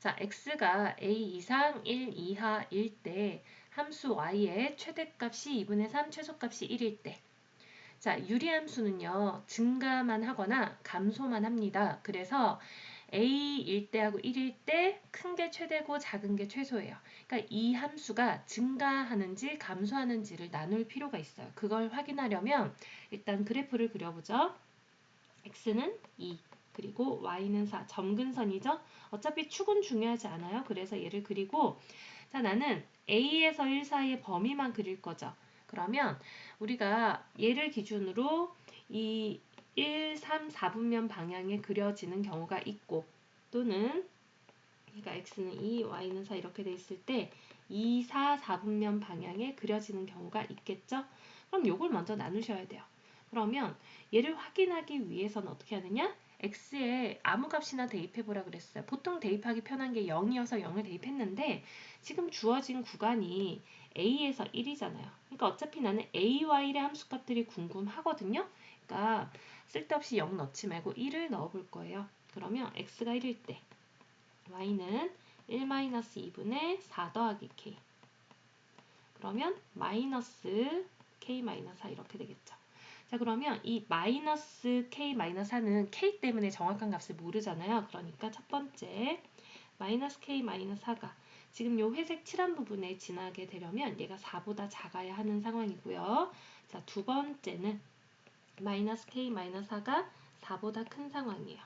자, x가 a 이상 1 이하일 때 함수 y의 최대값이 2분의 3, 최소값이 1일 때 자, 유리함수는요, 증가만 하거나 감소만 합니다. 그래서 a일 때하고 1일 때 큰 게 최대고 작은 게 최소예요. 그러니까 이 함수가 증가하는지 감소하는지를 나눌 필요가 있어요. 그걸 확인하려면 일단 그래프를 그려보죠. x는 2, 그리고 y는 4, 점근선이죠. 어차피 축은 중요하지 않아요. 그래서 얘를 그리고 자 나는 a에서 1 사이의 범위만 그릴 거죠. 그러면 우리가 얘를 기준으로 이 1, 3, 4분면 방향에 그려지는 경우가 있고 또는 그러니까 x는 2, y는 4 이렇게 돼 있을 때 2, 4, 4분면 방향에 그려지는 경우가 있겠죠? 그럼 요걸 먼저 나누셔야 돼요. 그러면 얘를 확인하기 위해서는 어떻게 하느냐? X에 아무 값이나 대입해보라 그랬어요. 보통 대입하기 편한 게 0이어서 0을 대입했는데 지금 주어진 구간이 a에서 1이잖아요. 그러니까 어차피 나는 a, y의 함수값들이 궁금하거든요. 그러니까 쓸데없이 0 넣지 말고 1을 넣어볼 거예요. 그러면 x가 1일 때 y는 1-2분의 4 더하기 k 그러면 마이너스 k-4 이렇게 되겠죠. 자 그러면 이 마이너스 k 마이너스 4는 k 때문에 정확한 값을 모르잖아요. 그러니까 첫 번째 마이너스 k 마이너스 4가 지금 요 회색 칠한 부분에 지나게 되려면 얘가 4보다 작아야 하는 상황이고요. 자 두 번째는 마이너스 k 마이너스 4가 4보다 큰 상황이에요.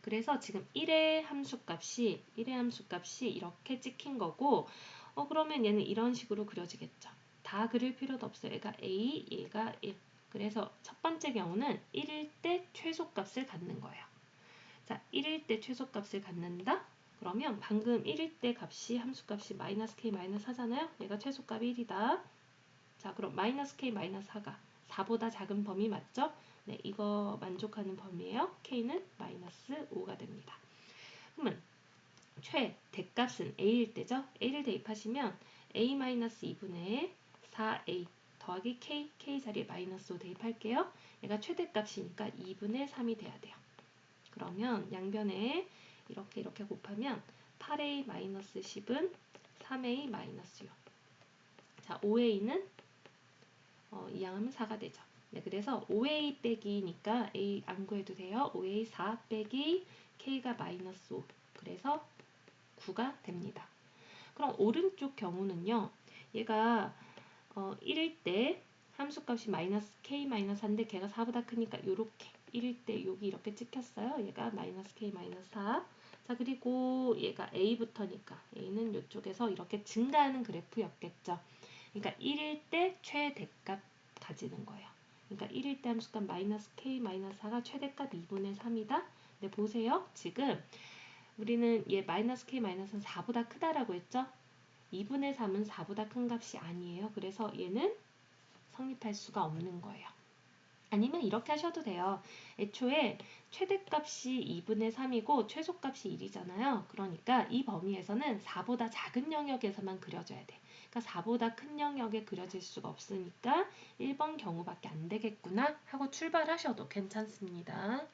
그래서 지금 1의 함수값이 1의 함수값이 이렇게 찍힌 거고 어 그러면 얘는 이런 식으로 그려지겠죠. 다 그릴 필요도 없어요. 얘가 a, 얘가 1. 그래서 첫 번째 경우는 1일 때 최소값을 갖는 거예요. 자, 1일 때 최소값을 갖는다? 그러면 방금 1일 때 값이 함수값이 마이너스 k 마이너스 4잖아요. 얘가 최소값이 1이다. 자, 그럼 마이너스 k 마이너스 4가 4보다 작은 범위 맞죠? 네, 이거 만족하는 범위예요. k는 마이너스 5가 됩니다. 그러면 최 대값은 a일 때죠. a를 대입하시면 a 마이너스 2분의 4a 더하기 k, k 자리에 마이너스 5 대입할게요. 얘가 최대값이니까 2분의 3이 돼야 돼요. 그러면 양변에 이렇게 이렇게 곱하면 8a 마이너스 10은 3a 마이너스 6. 자, 5a는 어, 이항하면 4가 되죠. 네, 그래서 5a 빼기니까 a 안 구해도 돼요. 5a 4 빼기 k가 마이너스 5. 그래서 9가 됩니다. 그럼 오른쪽 경우는요. 얘가 어, 1일 때 함수값이 마이너스 k 마이너스 4인데 걔가 4보다 크니까 요렇게 1일 때 여기 이렇게 찍혔어요. 얘가 마이너스 k 마이너스 4. 자 그리고 얘가 a부터니까 a는 이쪽에서 이렇게 증가하는 그래프였겠죠. 그러니까 1일 때 최대값 가지는 거예요. 그러니까 1일 때 함수값 마이너스 k 마이너스 4가 최대값 2분의 3이다. 네 보세요. 지금 우리는 얘 마이너스 k 마이너스는 4보다 크다라고 했죠. 2분의 3은 4보다 큰 값이 아니에요. 그래서 얘는 성립할 수가 없는 거예요. 아니면 이렇게 하셔도 돼요. 애초에 최대값이 2분의 3이고 최소값이 1이잖아요. 그러니까 이 범위에서는 4보다 작은 영역에서만 그려줘야 돼. 그러니까 4보다 큰 영역에 그려질 수가 없으니까 1번 경우밖에 안 되겠구나 하고 출발하셔도 괜찮습니다.